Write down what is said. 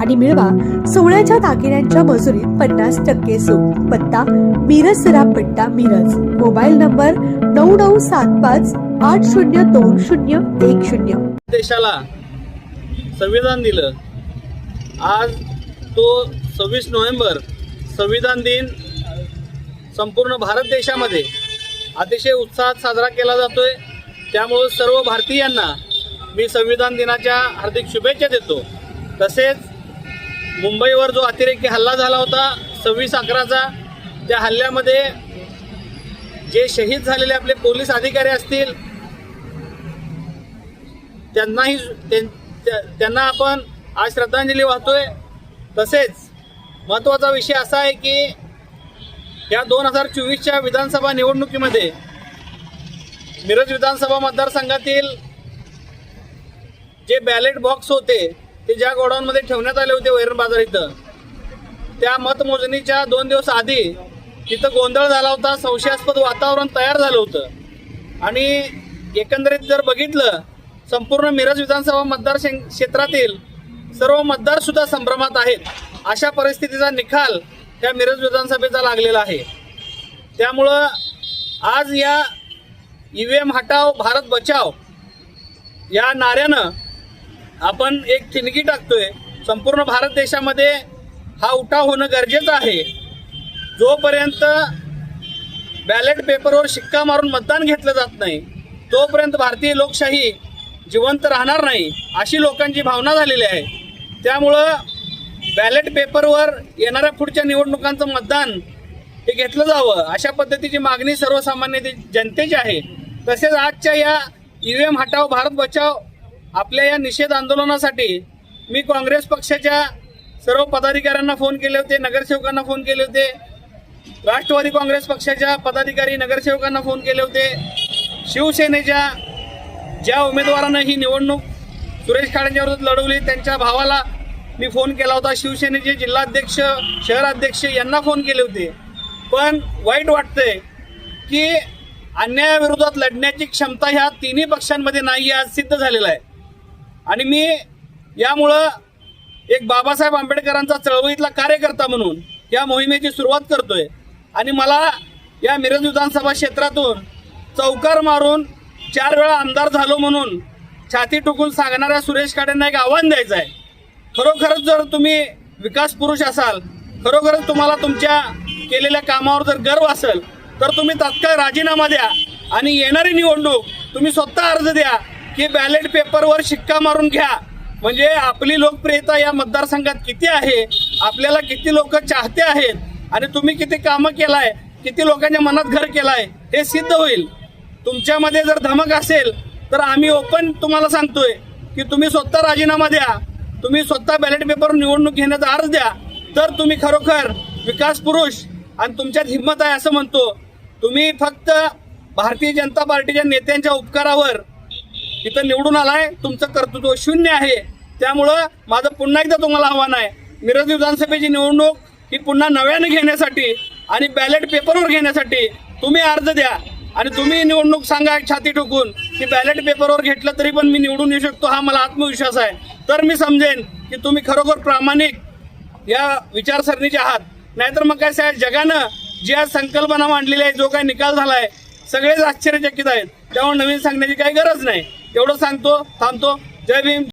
आणि मिळवा सोळ्याच्या दागिन्यांच्या मजुरीत पन्नास टक्के सूट. पत्ता मिरज सरापट्टा मिरज. मोबाईल नंबर नऊ नऊ सात पाच आठ शून्य दोन शून्य एक शून्य. देशाला संविधान दिलं. आज तो सव्वीस नोव्हेंबर संविधान दिन संपूर्ण भारत देशामध्ये अतिशय उत्साहात साजरा केला जातोय. त्यामुळं सर्व भारतीयांना मी संविधान दिनाच्या हार्दिक शुभेच्छा देतो. तसेच मुंबईवर जो अतिरेकी हल्ला झाला होता सव्वीस अकराचा त्या हल्ल्यामध्ये जे शहीद झालेले आपले पोलीस अधिकारी असतील त्यांनाही त्यां- त्यांना आपण आज श्रद्धांजली वाहतोय. तसेच महत्त्वाचा विषय असा आहे की या दोन हजार चोवीसच्या विधानसभा निवडणुकीमध्ये मिरज विधानसभा मतदारसंघातील जे बॅलेट बॉक्स होते ते ज्या गोडाऊनमध्ये ठेवण्यात आले होते वैरण बाजार इथं त्या मतमोजणीच्या दोन दिवस आधी तिथं गोंधळ झाला होता संशयास्पद वातावरण तयार झालं होतं. आणि एकंदरीत जर बघितलं संपूर्ण मिरज विधानसभा मतदार क्षेत्रातील सर्व मतदार सुद्धा संभ्रमात आहेत. अशा परिस्थितीचा निकाल त्या मिरज विधानसभेचा लागलेला आहे. त्यामुळं आज या ईव्हीएम हटाव भारत बचाव या नाऱ्यानं आपण एक ठिणगी टाकतोय. संपूर्ण भारत देशामध्ये हा उठाव होणं गरजेचं आहे. जोपर्यंत बॅलेट पेपरवर शिक्का मारून मतदान घेतलं जात नाही तोपर्यंत भारतीय लोकशाही जिवंत राहणार नाही अशी लोकांची भावना झालेली आहे. त्यामुळं बॅलेट पेपरवर येणाऱ्या पुढच्या निवडणुकांचं मतदान हे घेतलं जावं अशा पद्धतीची मागणी सर्वसामान्य जनतेची आहे. तसेच आजच्या या ईव्हीएम हटाव भारत बचाव आपल्या या निषेध आंदोलनासाठी मी काँग्रेस पक्षाच्या सर्व पदाधिकाऱ्यांना फोन केले होते नगरसेवकांना फोन केले होते. राष्ट्रवादी काँग्रेस पक्षाच्या पदाधिकारी नगरसेवकांना फोन केले होते. शिवसेनेच्या ज्या उमेदवारानं ही निवडणूक सुरेश खाडेंच्या विरोधात लढवली त्यांच्या भावाला मी फोन केला होता. शिवसेनेचे जिल्हाध्यक्ष शहराध्यक्ष यांना फोन केले होते. पण वाईट वाटतंय की अन्यायाविरोधात लढण्याची क्षमता ह्या तिन्ही पक्षांमध्ये नाही आज सिद्ध झालेला आहे. आणि मी यामुळं एक बाबासाहेब आंबेडकरांचा चळवळीतला कार्यकर्ता म्हणून या मोहिमेची सुरुवात करतोय. आणि मला या मिरज विधानसभा क्षेत्रातून चौकार मारून चार वेळा आमदार झालो म्हणून छाती टुकून सांगणाऱ्या सुरेश काडेंना एक आव्हान द्यायचं आहे. खरोखरच जर तुम्ही विकास पुरुष असाल खरोखरच तुम्हाला तुमच्या केलेल्या कामावर जर गर्व असेल तर तुम्ही तात्काळ राजीनामा द्या आणि येणारी निवडणूक तुम्ही स्वतः अर्ज द्या. की बॅलेट पेपरवर शिक्का मारून घ्या. म्हणजे आपली लोकप्रियता या मतदारसंघात किती आहे? आपल्याला किती लोक चाहते आहेत? आणि तुम्ही किती कामं केलाय? किती लोकांच्या मनात घर केलाय? हे सिद्ध होईल. तुमच्यामध्ये जर धमक असेल तर आम्ही ओपन तुम्हाला सांगतोय की तुम्ही स्वतः राजीनामा द्या. तुम्ही स्वतः बॅलेट पेपर निवडणूक घेण्याचा अर्ज द्या. तर तुम्ही खरोखर विकास पुरुष आणि तुमच्यात हिंमत आहे असं म्हणतो. तुम्ही फक्त भारतीय जनता पार्टीच्या नेत्यांच्या उपकारावर इथं निवडून आलाय तुमचं कर्तृत्व शून्य आहे. त्यामुळं माझं पुन्हा एकदा तुम्हाला आव्हान आहे. मिरज विधानसभेची निवडणूक ही पुन्हा नव्याने घेण्यासाठी आणि बॅलेट पेपरवर घेण्यासाठी तुम्ही अर्ज द्या आणि तुम्ही निवडणूक सांगा छाती ठोकून की बॅलेट पेपरवर घेतलं तरी पण मी निवडून येऊ शकतो हा मला आत्मविश्वास आहे. तर मी समजेन की तुम्ही खरोखर प्रामाणिक या विचारसरणीचे आहात. नाहीतर मग काय साहेब जगानं जी आज संकल्पना मांडलेली आहे जो काही निकाल झालाय सगळेच आश्चर्यचकित आहेत. त्यामुळे नवीन सांगण्याची काही गरज नाही. एवढं सांगतो थांबतो. जय भीम.